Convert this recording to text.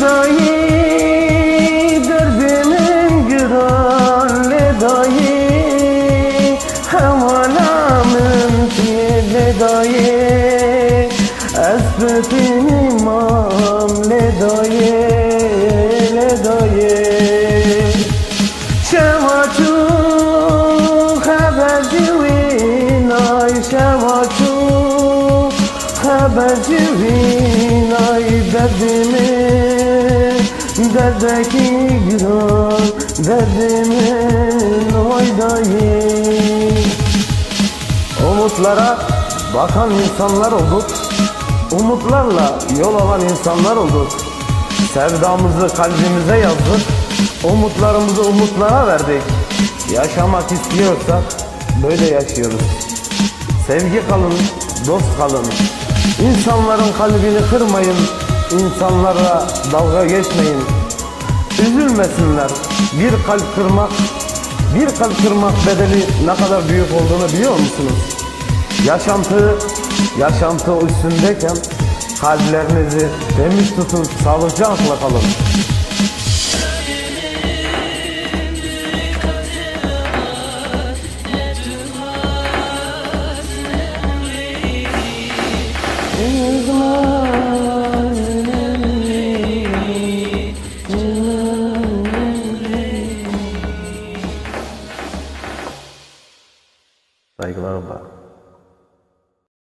دایی در من گران لدایی حوالا من تی لدایی از بطین امام لدایی لدایی شما تو خبر دیوی نای شما تو خبر دیوی نای دردی derdeki gün derdimin oydayım. Umutlara bakan insanlar olduk Umutlarla yol alan insanlar olduk. Sevdamızı kalbimize yazdık Umutlarımızı umutlara verdik. Yaşamak istiyorsak böyle yaşıyoruz. Sevgi kalın, dost kalın. İnsanların kalbini kırmayın İnsanlarla dalga geçmeyin Üzülmesinler Bir kalp kırmak Bir kalp kırmak bedeli ne kadar büyük olduğunu biliyor musunuz? Yaşantı Yaşantı üstündeyken Kalplerinizi temiz tutun Sağlıcakla kalın 来一个棒棒